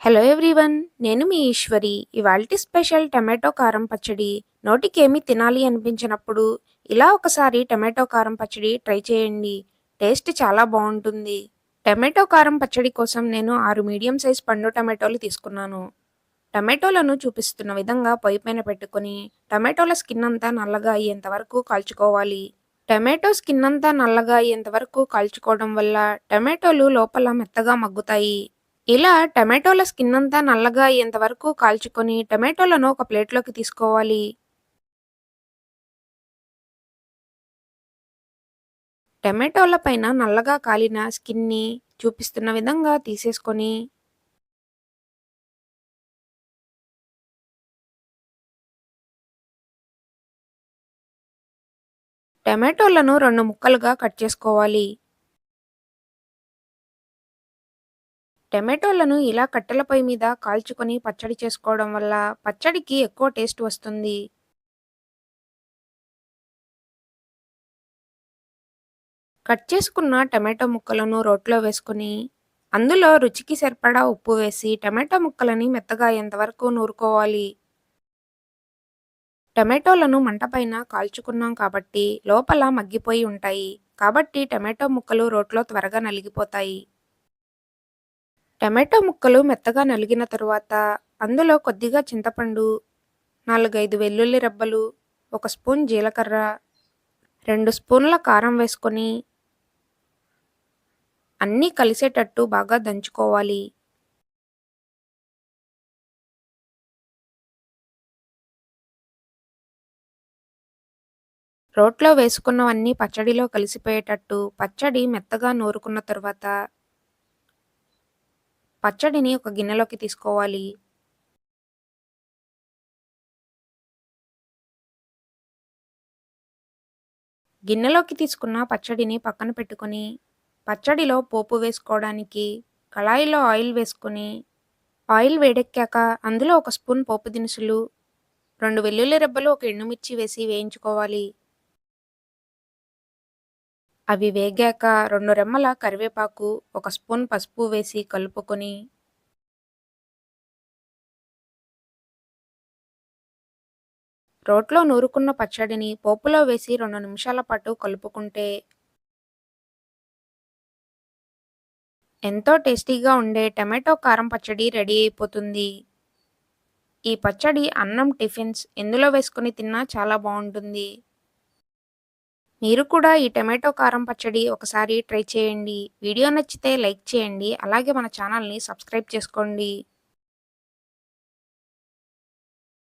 Hello everyone నేను మీ ఈశ్వరి. ఇవాల్టి special tomato కారం పచ్చడి. నోటికేమి తినాలి అనిపించినప్పుడు ఇలా ఒకసారి టమాటో కారం పచ్చడి ట్రై చేయండి. టేస్ట్ చాలా బాగుంటుంది. టమాటో కారం పచ్చడి కోసం నేను ఆరు మీడియం సైజ్ పండు టమాటోలు తీసుకున్నాను. టమాటోలను చూపిస్తున్న విధంగా పొయ్యి పైన పెట్టుకొని టమాటోల స్కిన్ అంతా నల్లగా అయ్యేంత వరకు కాల్చుకోవాలి. టమాటో స్కిన్ అంతా నల్లగా అయ్యేంత వరకు కాల్చుకోవడం వల్ల టమాటోలు లోపల మెత్తగా మగ్గుతాయి. ఇలా టమాటోల స్కిన్ అంతా నల్లగా అయ్యేంత వరకు కాల్చుకొని టమాటోలను ఒక ప్లేట్లోకి తీసుకోవాలి. టమాటోల పైన నల్లగా కాలిన స్కిన్ని చూపిస్తున్న విధంగా తీసేసుకొని టమాటోలను రెండు ముక్కలుగా కట్ చేసుకోవాలి. టమాటోలను ఇలా కట్టెల పొయ్యి మీద కాల్చుకొని పచ్చడి చేసుకోవడం వల్ల పచ్చడికి ఎక్కువ టేస్ట్ వస్తుంది. కట్ చేసుకున్న టమాటో ముక్కలను రోట్లో వేసుకొని అందులో రుచికి సరిపడా ఉప్పు వేసి టమాటో ముక్కలని మెత్తగా అయ్యేంతవరకు నూరుకోవాలి. టమాటోలను మంటపైన కాల్చుకున్నాం కాబట్టి లోపల మగ్గిపోయి ఉంటాయి. కాబట్టి టమాటో ముక్కలు రోట్లో త్వరగా నలిగిపోతాయి. టమాటో ముక్కలు మెత్తగా నలిగిన తరువాత అందులో కొద్దిగా చింతపండు నాలుగైదు వెల్లుల్లి రెబ్బలు ఒక స్పూన్ జీలకర్ర రెండు స్పూన్ల కారం వేసుకొని అన్నీ కలిసేటట్టు బాగా దంచుకోవాలి. రోట్లో వేసుకున్నవన్నీ పచ్చడిలో కలిసిపోయేటట్టు పచ్చడి మెత్తగా నూరుకున్న తర్వాత పచ్చడిని ఒక గిన్నెలోకి తీసుకోవాలి. గిన్నెలోకి తీసుకున్న పచ్చడిని పక్కన పెట్టుకొని పచ్చడిలో పోపు వేసుకోవడానికి కళాయిలో ఆయిల్ వేసుకొని ఆయిల్ వేడెక్కాక అందులో ఒక స్పూన్ పోపు దినుసులు రెండు వెల్లుల్లి రెబ్బలు ఒక ఎండుమిర్చి వేసి వేయించుకోవాలి. అవి వేగాక రెండు రెమ్మల కరివేపాకు ఒక స్పూన్ పసుపు వేసి కలుపుకొని రోట్లో నూరుకున్న పచ్చడిని పోపులో వేసి రెండు నిమిషాల పాటు కలుపుకుంటే ఎంతో టేస్టీగా ఉండే టమాటో కారం పచ్చడి రెడీ అయిపోతుంది. ఈ పచ్చడి అన్నం టిఫిన్స్ ఎందులో వేసుకొని తిన్నా చాలా బాగుంటుంది. మీరు కూడా ఈ టమాటో కారం పచ్చడి ఒకసారి ట్రై చేయండి. వీడియో నచ్చితే లైక్ చేయండి. అలాగే మన ఛానల్ని సబ్స్క్రైబ్ చేసుకోండి.